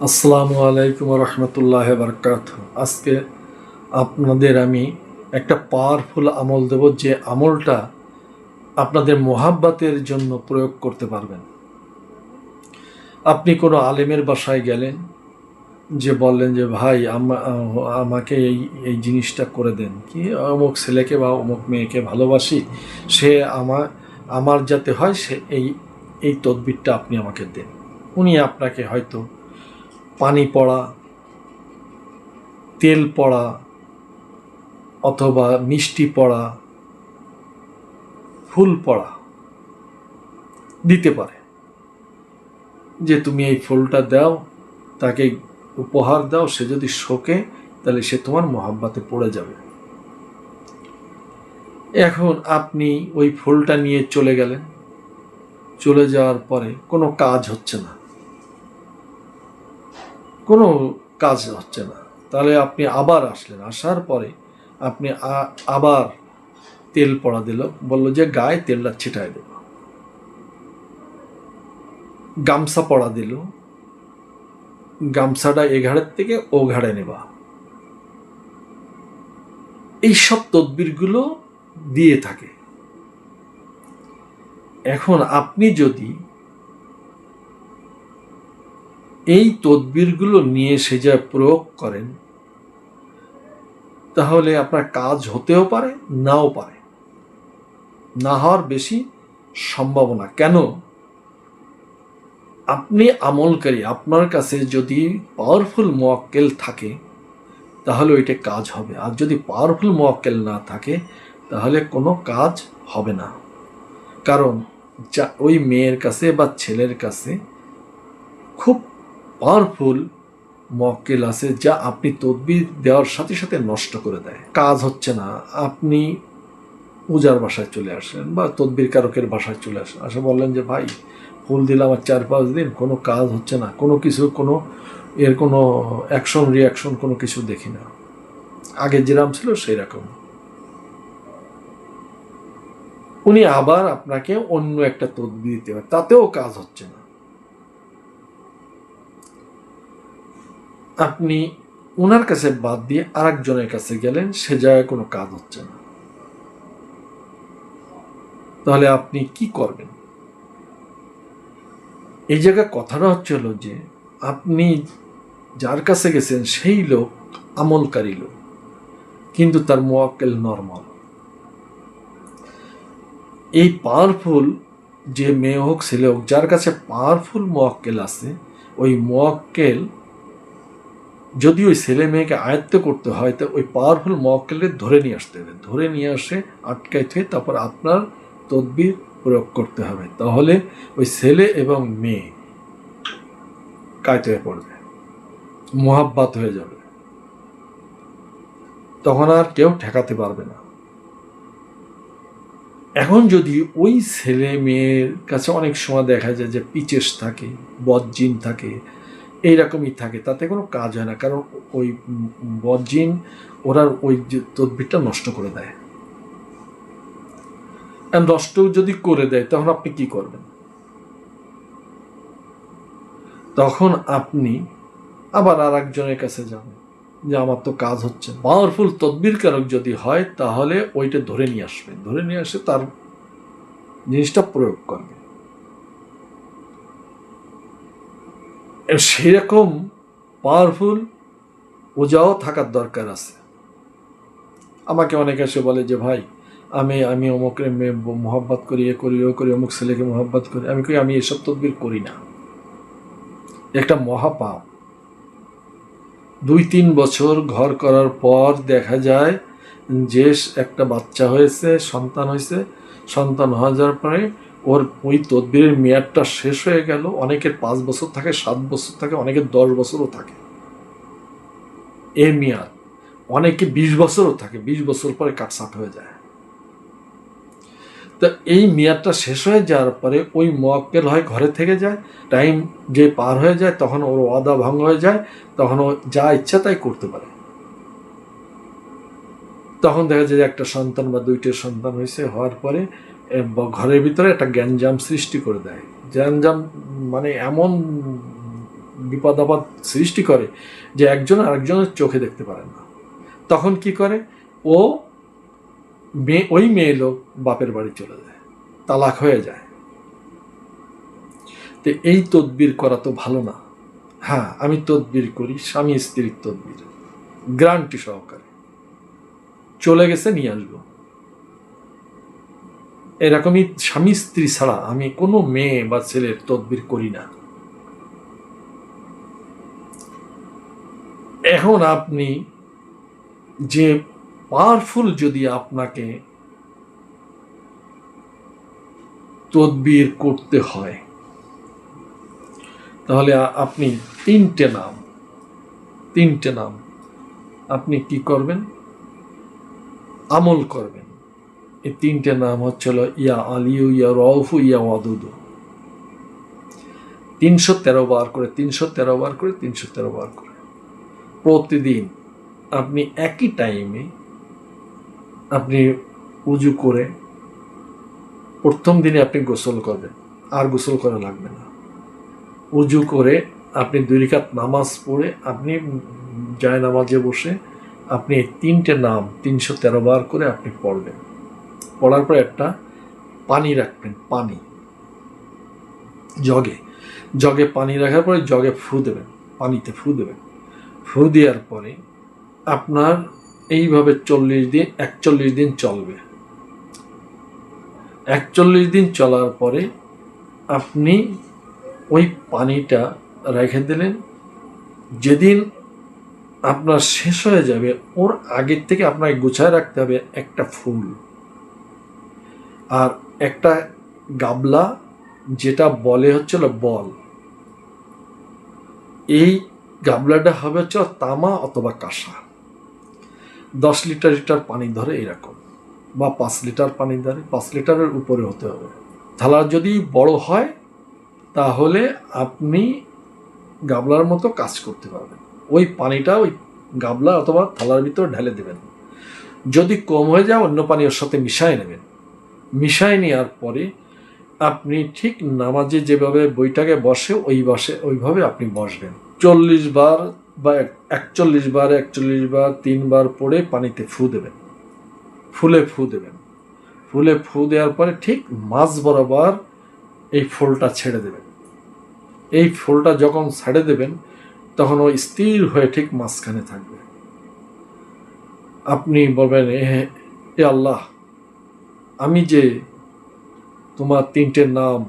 আসসালামু আলাইকুম রহমতুল্লাহ বারকাত আজকে আপনাদের আমি একটা পাওয়ারফুল আমল দেব যে আমলটা আপনাদের মোহাব্বাতের জন্য প্রয়োগ করতে পারবেন। আপনি কোনো আলেমের বাসায় গেলেন যে বললেন যে, ভাই, আমা- আমাকে এই এই জিনিসটা করে দেন। কি? অমুক ছেলেকে বা অমুক মেয়েকে ভালোবাসি, সে আমার আমার যাতে হয় সে এই এই তদবিরটা আপনি আমাকে দেন। উনি আপনাকে হয়তো পানি পড়া, তেল পড়া অথবা মিষ্টি পড়া, ফুল পড়া দিতে পারে। যে তুমি এই ফুলটা দাও, তাকে উপহার দাও, সে যদি শোকে, তাহলে সে তোমার মহাব্বাতে পড়ে যাবে। এখন আপনি ওই ফুলটা নিয়ে চলে গেলেন। চলে যাওয়ার পরে কোনো কাজ হচ্ছে না। কোনো কাজ হচ্ছে না। তাহলে আপনি আবার আসলেন। আসার পরে আপনি আবার তেল পড়া দিল। বলল যে গায়ে তেলটা ছিটায় দেব। গামছা পড়া দিল। গামছাটা এ ঘাড়ের থেকে ও ঘাড়ে নেবা। এইসব তদবিরগুলো দিয়ে থাকে। এখন আপনি যদি এই তদবিরগুলো নিয়ে সে যা প্রয়োগ করেন, তাহলে আপনার কাজ হতেও পারে, নাও পারে। না হওয়ার বেশি সম্ভাবনা। কেন? আপনি আমলকারী, আপনার কাছে যদি পাওয়ারফুল মোয়াক্কেল থাকে, তাহলে ওইটা কাজ হবে। আর যদি পাওয়ারফুল মোয়াক্কেল না থাকে, তাহলে কোনো কাজ হবে না। কারণ যা, ওই মেয়ের কাছে বা ছেলের কাছে খুব পাওয়ারফুল মক্কেল আছে যা আপনি তদবির দেওয়ার সাথে সাথে নষ্ট করে দেয়। কাজ হচ্ছে না, আপনি পূজার বাসায় চলে আসলেন বা তদবির কারকের বাসায় চলে আসেন। আসে বললেন যে, ভাই, ফুল দিলাম আর চার পাঁচ দিন, কোনো কাজ হচ্ছে না, কোনো কিছু, কোনো এর কোনো অ্যাকশন রিয়াকশন কোনো কিছু দেখি না। আগে যেরাম ছিল সেই রকম উনি আবার আপনাকে অন্য একটা তদবির দিতে হবে তাতেও কাজ হচ্ছে না। আপনি ওনার কাছে বাদ দিয়ে আরেকজনের কাছে গেলেন, সে জায়গায় কোনো কাজ হচ্ছে না। তাহলে আপনি কি করবেন? এই জায়গায় কথাটা হচ্ছে হলো যে, আপনি যার কাছে গেছেন সেই লোক, আমলকারী লোক, কিন্তু তার মোয়াক্কেল নর্মাল। এই পাওয়ারফুল যে মেয়ে হোক, ছেলে হোক, যার কাছে পাওয়ারফুল মোয়াক্কেল আছে, ওই মোয়াক্কেল যদি ওই ছেলে মেয়েকে আয়ত্ত করতে হয়, তো ওই পাওয়ারফুল মক্কেলকে ধরে নিয়ে আসতে হবে। ধরে নিয়ে আসে আটকাই থেকে তারপর আপনার তদবির প্রয়োগ করতে হবে। তাহলে ওই ছেলে এবং মেয়ে কায়ত হয়ে পড়বে, মোহাব্বাত হয়ে যাবে। তখন আর কেউ ঠেকাতে পারবে না। এখন যদি ওই ছেলে মেয়ের কাছে অনেক সময় দেখা যায় যে পিচেস থাকে, বদজিন থাকে এইরকমই থাকে, তাতে কোনো কাজ হয় না। কারণ ওই বদজিন ওরা ওই যে তদবিরটা নষ্ট করে দেয়। নষ্ট যদি করে দেয়, তখন আপনি কি করবেন? তখন আপনি আবার আর একজনের কাছে যাবেন, যে আমার তো কাজ হচ্ছে। পাওয়ারফুল তদবির কারক যদি হয়, তাহলে ওইটা ধরে নিয়ে আসবেন। ধরে নিয়ে আসে তার জিনিসটা প্রয়োগ করবে সেরকম পাওয়ারফুল ওজাও থাকার দরকার আছে। আমাকে অনেকে এসে বলে যে, ভাই, আমি আমি অমুকের মেয়ে মোহাব্বত করি, এ করি, ও করি, অমুক ছেলেকে মোহাব্বত করি। আমি কই, আমি এসব তদবির করি না। একটা মহাপাপ। দুই তিন বছর ঘর করার পর দেখা যায়, যে একটা বাচ্চা হয়েছে, সন্তান হয়েছে, সন্তান হয়ে যাওয়ার পরে ওর ওই তদবিরের মেয়াদটা শেষ হয়ে গেল, অনেকের পাঁচ বছর থাকে, সাত বছর থাকে, অনেকের দশ বছরও থাকে। এ মেয়াদ, অনেকে বিশ বছরও থাকে, বিশ বছর পরে কাটসাট হয়ে যায়। তা এই মেয়াদটা শেষ হয়ে যাওয়ার পরে ওই মোয়াক্কেল হয় ঘরে থেকে যায়, টাইম যে পার হয়ে যায়, তখন ওর ওয়াদা ভঙ্গ হয়ে যায়, তখন ও যা ইচ্ছা তাই করতে পারে। তখন দেখা যায় একটা সন্তান বা দুইটা সন্তান হয়েছে, হওয়ার পরে ঘরের ভিতরে একটা গ্যাঞ্জাম সৃষ্টি করে দেয়। গ্যাঞ্জাম মানে এমন বিপদ আপদ সৃষ্টি করে যে একজন আরেকজনের চোখে দেখতে পারে না। তখন কি করে? ও মেয়ে ওই মেয়ে লোক বাপের বাড়ি চলে যায়, তালাক হয়ে যায়। তো এই তদবির করা তো ভালো না। হ্যাঁ আমি তদবির করি, স্বামী স্ত্রীর তদবির। গ্রান্টি সহকারে। চলে গেছে, নিয়ে আসব। এরকমই স্বামী স্ত্রী ছাড়া আমি কোনো মেয়ে বা ছেলের তদবির করি না। এখন আপনি যে পাওয়ারফুল যদি আপনাকে তদবির করতে হয়, তাহলে আপনি তিনটে নাম তিনটে নাম আপনি কি করবেন? আমল করবেন। এই তিনটে নাম হচ্ছিল ইয়া আলিউ, ইয়া রউফু, ইয়া ওয়াদুদু। তিনশো তেরো বার করে, তিনশো তেরো বার করে, তিনশো তেরো বার করে। প্রতিদিন আপনি একই টাইমে আপনি উজু করে প্রথম দিনে আপনি গোসল করবেন, আর গোসল করা লাগবে না। উজু করে আপনি দুই রিকাত নামাজ পড়ে আপনি যায় নামাজে বসে আপনি তিনটে নাম তিনশো তেরো বার করে আপনি পড়বেন। পড়ার পর একটা পানি রাখবেন, পানি। জগে। জগে পানি রাখার পরে জগে ফু দেবেন, পানিতে ফু দেবেন। ফু দেওয়ার পরে আপনার এইভাবে চল্লিশ দিন, একচল্লিশ দিন চলবে। একচল্লিশ দিন চলার পরে আপনি ওই পানিটা রেখে দিলেন। যেদিন আপনার শেষ হয়ে যাবে, ওর আগের থেকে আপনাকে গুছায় রাখতে হবে একটা ফুল। আর একটা গাবলা যেটা বলে হচ্ছিল বল। এই গাবলাটা হবে হচ্ছে তামা অথবা কাঁসা। দশ লিটার লিটার পানি ধরে এরকম বা পাঁচ লিটার পানি ধরে, পাঁচ লিটারের উপরে হতে হবে। থালা যদি বড় হয়, তাহলে আপনি গাবলার মতো কাজ করতে পারবেন। ওই পানিটা ওই গাবলা অথবা থালার ভিতর ঢেলে দেবেন। যদি কম হয়ে যায়, অন্য পানি ওর সাথে মিশায় নেবেন। মিশায় নেওয়ার পরে আপনি ঠিক নামাজে যেভাবে বইটাকে বসে, ওই বসে, ওইভাবে আপনি বসবেন। চল্লিশ বার বা একচল্লিশ বার একচল্লিশ বার তিনবার পরে পানিতে ফু দেবেন। ফুলে ফু দেবেন। ফুলে ফু দেওয়ার পরে ঠিক মাঝ বরাবর এই ফুলটা ছেড়ে দেবেন। এই ফুলটা যখন ছেড়ে দেবেন, তখন ও স্থির হয়ে ঠিক মাঝখানে থাকবে। আপনি বলবেন, এ আল্লাহ আমি যে তোমার তিনটে নাম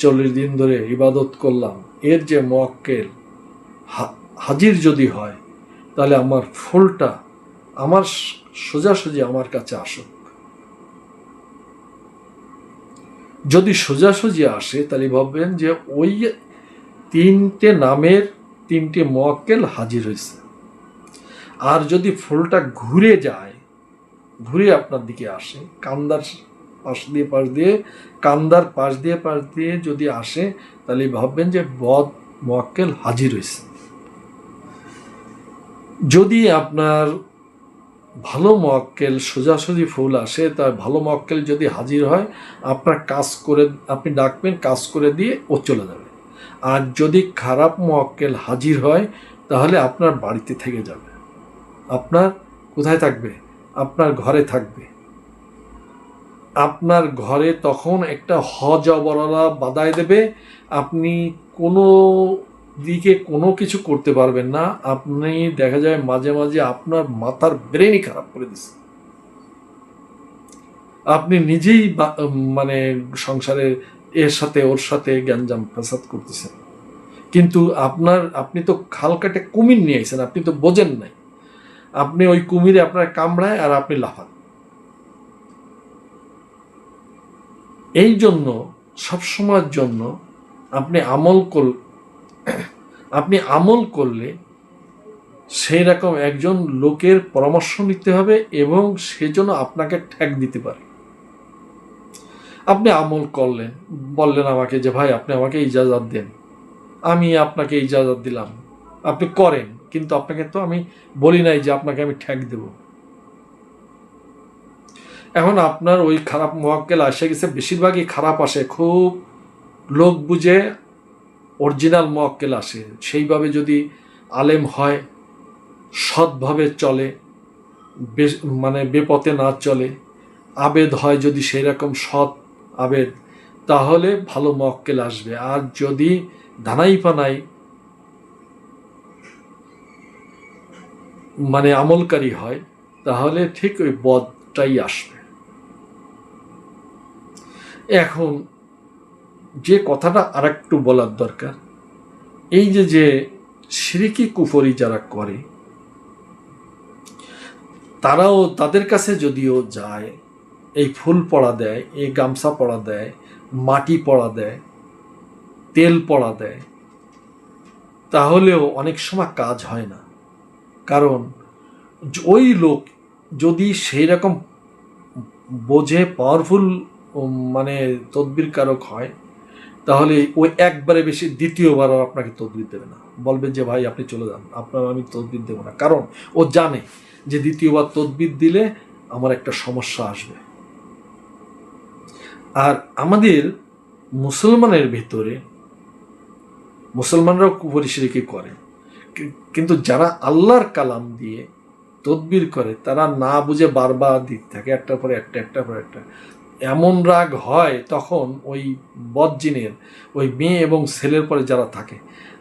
চল্লিশ দিন ধরে ইবাদত করলাম, এর যে মোয়াক্কেল হাজির যদি হয়, তাহলে আমার ফুলটা আমার সোজাসুজি আমার কাছে আসুক। যদি সোজাসুজি আসে, তাহলে ভাববেন যে ওই তিনটে নামের তিনটে মোয়াক্কেল হাজির হয়েছে আর যদি ফুলটা ঘুরে যায় ঘুরে আপনার দিকে আসে। কান্দার পাশ দিয়ে পাশ দিয়ে, কান্দার পাশ দিয়ে পাশ দিয়ে যদি আসে, তাহলে ভাববেন যে বদ মোয়াক্কেল হাজির হয়েছে যদি আপনার ভালো মক্কেল সোজাসুজি ফুল আসে তার ভালো মক্কেল যদি হাজির হয়, আপনার কাজ করে, আপনি ডাকবেন, কাজ করে দিয়ে ও চলে যাবে। আর যদি খারাপ মক্কেল হাজির হয়, তাহলে আপনার বাড়িতে থেকে যাবে। আপনার কোথায় থাকবে? আপনার ঘরে থাকবে। আপনার ঘরে তখন একটা হজ অবরলা বাদায় দেবে। আপনি কোনো দিকে কোনো কিছু করতে পারবেন না। আপনি দেখা যায় মাঝে মাঝে আপনার মাথার ব্রেনই খারাপ করে দিচ্ছে। আপনি নিজেই মানে সংসারে এর সাথে, ওর সাথে গ্যাঞ্জাম প্রসাদ করতেছেন। কিন্তু আপনার, আপনি তো খাল কাটে কুমির নিয়ে আপনি তো বোঝেন নাই। আপনি ওই কুমিরে আপনার কামড়ায় আর আপনি লাফান। এই জন্য, সবসময়ের জন্য আপনি আমল কর, আপনি আমল করলে সেই রকম একজন লোকের পরামর্শ নিতে হবে এবং সেজন্য আপনাকে ঠ্যাক দিতে পারে। আপনি আমল করলেন, বললেন আমাকে যে, ভাই, আপনি আমাকে ইজাজত দেন। আমি আপনাকে ইজাজত দিলাম। আপনি করেন, কিন্তু আপনাকে তো আমি বলি নাই যে আপনাকে আমি ঠ্যাক দেব। এখন আপনার ওই খারাপ মোয়াক্কেল আসে গেছে, বেশিরভাগই খারাপ আসে, খুব লোক বুঝে অরিজিনাল মোয়াক্কেল আসে। সেইভাবে যদি আলেম হয়, সৎভাবে চলে মানে বেপথে না চলে, আবেদ হয় যদি সেই রকম সৎ আবেদ, তাহলে ভালো মক্কেল আসবে। আর যদি ধানাই পানাই মানে আমলকারী হয়, তাহলে ঠিক ওই বদটাই আসবে। এখন যে কথাটা আর একটু বলার দরকার, এই যে যে সিরিকি কুফরি যারা করে, তারাও তাদের কাছে যদিও যায়, এই ফুল পড়া দেয়, এই গামছা পড়া দেয়, মাটি পড়া দেয়, তেল পড়া দেয়, তাহলেও অনেক সময় কাজ হয় না। কারণ ওই লোক যদি সেই রকম বোঝে পাওয়ারফুল মানে তদবির কারক হয়, তাহলে ওই একবারে বেশি দ্বিতীয়বার আপনাকে তদবির দেবে না। বলবে যে, ভাই, আপনি চলে যান। আপনার আমি তদবির দেবো না। কারণ ও জানে যে দ্বিতীয়বার তদবির দিলে আমার একটা সমস্যা আসবে। আর আমাদের মুসলমানের ভেতরে মুসলমানরাও কুপরিশিরিকি করে। কিন্তু যারা আল্লাহর কালাম দিয়ে তদবির করে, তারা না বুঝে বারবার দিতে থাকে, একটার পরে একটা একটা পরে একটা। এমন রাগ হয় তখন ওই বদজিনের, ওই মেয়ে এবং ছেলের পরে যারা থাকে,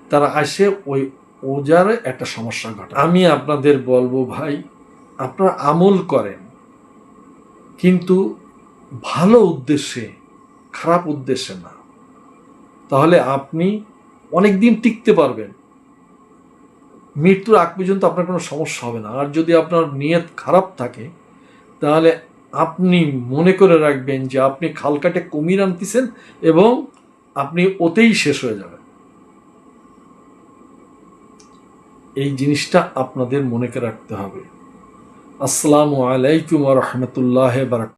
তারা আসে ওই ওজার একটা সমস্যা ঘটে আমি আপনাদের বলব ভাই, আপনারা আমল করেন, কিন্তু ভালো উদ্দেশ্যে, খারাপ উদ্দেশ্যে না। তাহলে আপনি অনেক দিন টিকতে পারবেন। মৃত্যুর আগ পর্যন্ত আপনার কোনো সমস্যা হবে না। আর যদি আপনার নিয়ত খারাপ থাকে, তাহলে আপনি মনে করে রাখবেন যে আপনি খালকাটে কুমির আনতেছেন এবং আপনি ওতেই শেষ হয়ে যাবেন। এই জিনিসটা আপনাদের মনে করে রাখতে হবে। আসসালামু আলাইকুম রহমতুল্লাহ বারাক